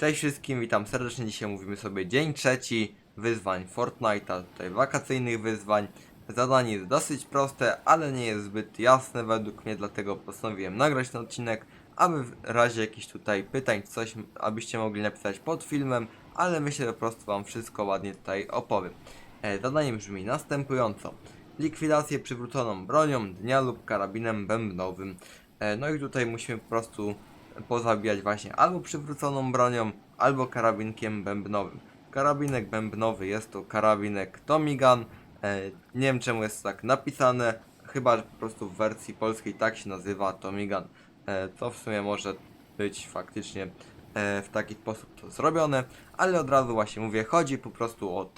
Cześć wszystkim, witam serdecznie. Dzisiaj mówimy sobie dzień trzeci wyzwań Fortnite'a, tutaj wakacyjnych wyzwań. Zadanie jest dosyć proste, ale nie jest zbyt jasne według mnie, dlatego postanowiłem nagrać ten odcinek, aby w razie jakichś tutaj pytań, coś, abyście mogli napisać pod filmem, ale myślę, że po prostu Wam wszystko ładnie tutaj opowiem. E, zadanie brzmi następująco. Likwidację przywróconą bronią, dnia lub karabinem bębnowym. E, no i tutaj musimy po prostu pozabijać właśnie albo przywróconą bronią, albo karabinkiem bębnowym. Karabinek bębnowy jest to karabinek Tommy Gun. E, nie wiem czemu jest tak napisane, chyba że po prostu w wersji polskiej tak się nazywa Tommy Gun. E, to w sumie może być faktycznie e, w taki sposób to zrobione, ale od razu właśnie mówię, chodzi po prostu o.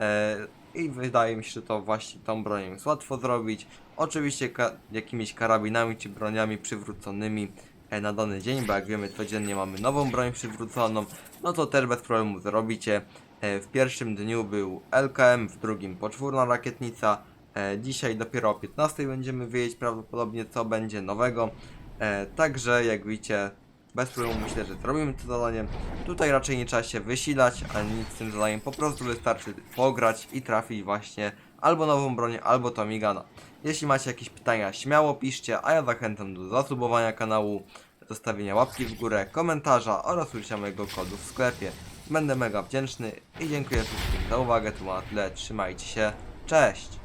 E, i wydaje mi się, że to właśnie tą bronią jest łatwo zrobić. Oczywiście ka jakimiś karabinami czy broniami przywróconymi na dany dzień, bo jak wiemy codziennie mamy nową broń przywróconą, no to też bez problemu zrobicie. E, w pierwszym dniu był LKM, w drugim poczwórna rakietnica. E, dzisiaj dopiero o 15 będziemy wiedzieć prawdopodobnie co będzie nowego. E, także jak widzicie, bez problemu myślę, że zrobimy to zadanie. Tutaj raczej nie trzeba się wysilać, ani nic z tym zadaniem, po prostu wystarczy pograć i trafić właśnie albo nową bronię, albo Tomigana. Jeśli macie jakieś pytania, śmiało piszcie, a ja zachęcam do zasubowania kanału, zostawienia łapki w górę, komentarza oraz użycia mojego kodu w sklepie. Będę mega wdzięczny i dziękuję wszystkim za uwagę, to na tyle, trzymajcie się, cześć!